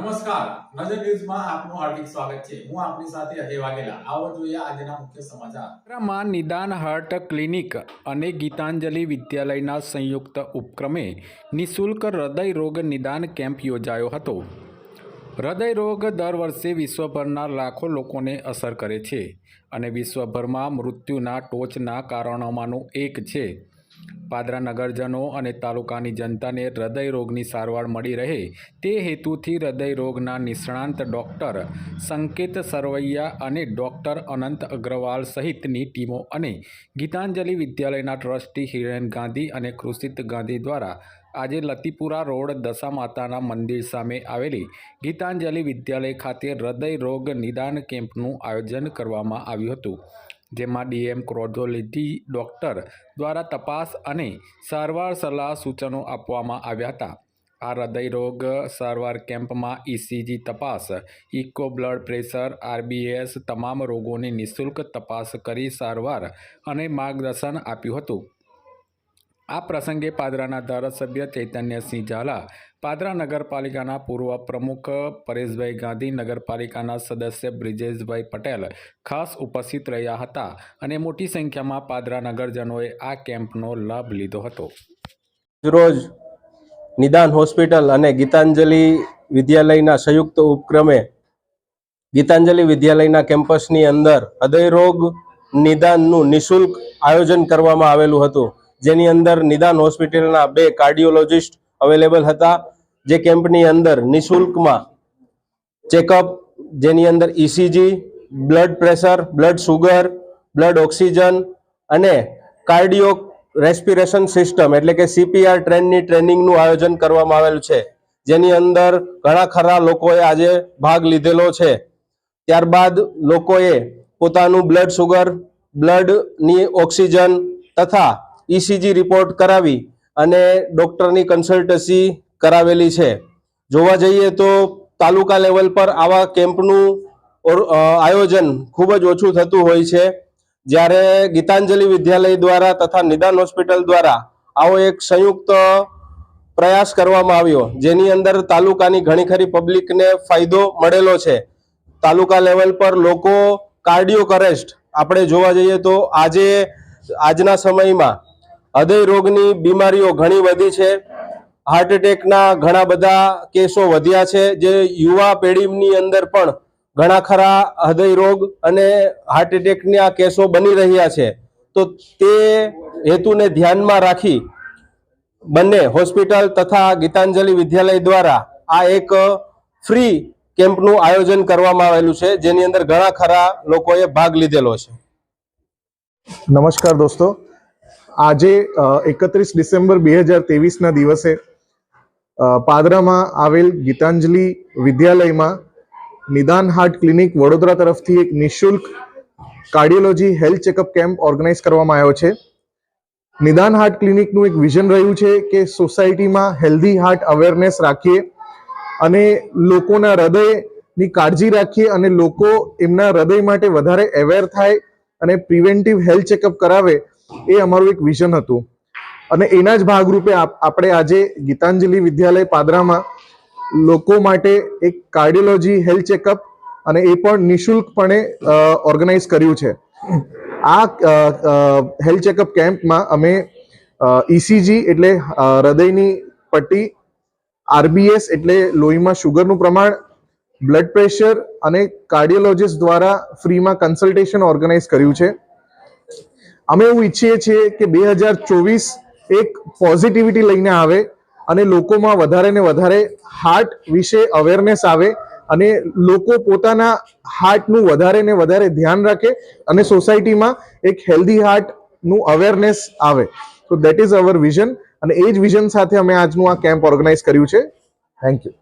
નમસ્કાર. નજર ન્યૂઝમાં આપનું હાર્દિક સ્વાગત છે. હું આપની સાથે અજય વાઘેલા. આવો જોઈએ આજના મુખ્ય સમાચાર. માં નિદાન હાર્ટ ક્લિનિક અને ગીતાંજલિ વિદ્યાલયના સંયુક્ત ઉપક્રમે નિઃશુલ્ક હૃદય રોગ નિદાન કેમ્પ યોજાયો હતો. હૃદય રોગ દર વર્ષે વિશ્વભરના લાખો લોકોને અસર કરે છે અને વિશ્વભરમાં મૃત્યુના ટોચના કારણોમાંનું એક છે. પાદરા નગરજનો અને તાલુકાની જનતાને હૃદયરોગની સારવાર મળી રહે તે હેતુથી હૃદયરોગના નિષ્ણાંત ડૉક્ટર સંકેત સરવૈયા અને ડૉક્ટર અનંત અગ્રવાલ સહિતની ટીમો અને ગીતાંજલિ વિદ્યાલયના ટ્રસ્ટી હિરેન ગાંધી અને કૃષિત ગાંધી દ્વારા આજે લતીપુરા રોડ દશા માતાના મંદિર સામે આવેલી ગીતાંજલિ વિદ્યાલય ખાતે હૃદય રોગ નિદાન કેમ્પનું આયોજન કરવામાં આવ્યું હતું. જેમાં ડીએમ ક્રોધોલિટી ડૉક્ટર દ્વારા તપાસ અને સારવાર સલાહ સૂચનો આપવામાં આવ્યા હતા. આ હૃદયરોગ સારવાર કેમ્પમાં ઇસીજી તપાસ, ઇકો બ્લડ પ્રેશર, આરબીએસ તમામ રોગોની નિઃશુલ્ક તપાસ કરી સારવાર અને માર્ગદર્શન આપ્યું હતું. આ પ્રસંગે પાદરાના ધારાસભ્ય ચૈતન્યસિંહ ઝાલા, પાદરા નગરપાલિકાના પૂર્વ પ્રમુખ પરેશભાઈ ગાંધી, નગરપાલિકાના સદસ્ય બ્રિજેશભાઈ પટેલ ખાસ ઉપસ્થિત રહ્યા હતા અને મોટી સંખ્યામાં પાદરા નગરજનોએ આ કેમ્પનો લાભ લીધો હતો. રોજ નિદાન હોસ્પિટલ અને ગીતાંજલિ વિદ્યાલયના સંયુક્ત ઉપક્રમે ગીતાંજલિ વિદ્યાલયના કેમ્પસની અંદર હૃદયરોગ નિદાનનું નિઃશુલ્ક આયોજન કરવામાં આવેલું હતું. જેની અંદર નિદાન હોસ્પિટલના બે કાર્ડિયોલોજિસ્ટ અવેલેબલ હતા, જે કેમ્પની અંદર નિશુલ્કમાં ચેકઅપ, જેની અંદર ECG blood pressure, blood sugar, blood oxygen અને કાર્ડિયો રેસ્પિરેશન સિસ્ટમ એટલે કે સીપીઆર ટ્રેનની ટ્રેનિંગનું આયોજન કરવામાં આવેલ છે. જેની અંદર ઘણા ખરા લોકોએ આજે ભાગ લીધેલો છે. ત્યારબાદ લોકોએ પોતાનું બ્લડ સુગર, બ્લડની ઓક્સિજન તથા ઇસીજી રિપોર્ટ કરાવી અને ડૉક્ટરની કન્સલ્ટન્સી કરાવેલી છે. જોવા જઈએ તો તાલુકા લેવલ પર આવા કેમ્પનું આયોજન ખૂબ જ ઓછું થતું હોય છે. જ્યારે ગીતાંજલિ વિદ્યાલય દ્વારા તથા નિદાન હોસ્પિટલ દ્વારા આવો એક સંયુક્ત પ્રયાસ કરવામાં આવ્યો, જેની અંદર તાલુકાની ઘણી ખરી પબ્લિકને ફાયદો મળેલો છે. તાલુકા લેવલ પર લોકો કાર્ડિયો કરેસ્ટ આપણે જોવા જઈએ તો આજે, આજના સમયમાં હૃદય રોગની બીમારીઓ ઘણી વધી છે. હાર્ટ એટેકના ઘણા બધા કેસો વધ્યા છે. જે યુવા પેઢીની અંદર પણ ઘણા ખરા હૃદય રોગ અને હાર્ટ એટેકના કેસો બની રહ્યા છે. તો તે હેતુને ધ્યાનમાં રાખી બંને હોસ્પિટલ તથા ગીતાંજલિ વિદ્યાલય દ્વારા આ એક ફ્રી કેમ્પનું આયોજન કરવામાં આવેલું છે, જેની અંદર ઘણા ખરા લોકોએ ભાગ લીધેલો છે. નમસ્કાર દોસ્તો. આજે એકત્રીસ ડિસેમ્બર બે હજાર ત્રેવીસના દિવસે પાદરામાં આવેલ ગીતાંજલિ વિદ્યાલયમાં નિદાન હાર્ટ ક્લિનિક વડોદરા તરફથી એક નિઃશુલ્ક cardiology health checkup camp organise કરવામાં આવ્યો છે. નિદાન હાર્ટ ક્લિનિકનું એક વિઝન રહ્યું છે કે સોસાયટીમાં હેલ્ધી હાર્ટ અવેરનેસ રાખીએ અને લોકોના હૃદયની કાળજી રાખીએ અને લોકો એમના હૃદય માટે વધારે અવેર થાય અને પ્રિવેન્ટિવ હેલ્થ ચેકઅપ કરાવે એ અમારું એક વિઝન હતું. અને એના જ ભાગરૂપે આપણે આજે ગીતાંજલિ વિદ્યાલય પાદરામાં લોકો માટે એક કાર્ડિયોલોજી હેલ્થ ચેકઅપ અને એ પણ નિઃશુલ્કપણે ઓર્ગેનાઇઝ કર્યું છે. આ હેલ્થ ચેકઅપ કેમ્પમાં અમે ઇસીજી એટલે હૃદયની પટ્ટી આરબીએસ એટલે લોહીમાં શુગરનું પ્રમાણ બ્લડ પ્રેશર અને કાર્ડિયોલોજિસ્ટ દ્વારા ફ્રીમાં કન્સલ્ટેશન ઓર્ગેનાઇઝ કર્યું છે. અમે એવું ઈચ્છીએ છીએ કે બે હજાર ચોવીસ એક પોઝિટિવિટી લઈને આવે અને લોકોમાં વધારે ને વધારે હાર્ટ વિશે અવેરનેસ આવે અને લોકો પોતાના હાર્ટનું વધારે ને વધારે ધ્યાન રાખે અને સોસાયટીમાં એક હેલ્ધી હાર્ટનું અવેરનેસ આવે. તો દેટ ઇઝ અવર વિઝન અને એ જ વિઝન સાથે અમે આજનું આ કેમ્પ ઓર્ગેનાઇઝ કર્યું છે. Thank you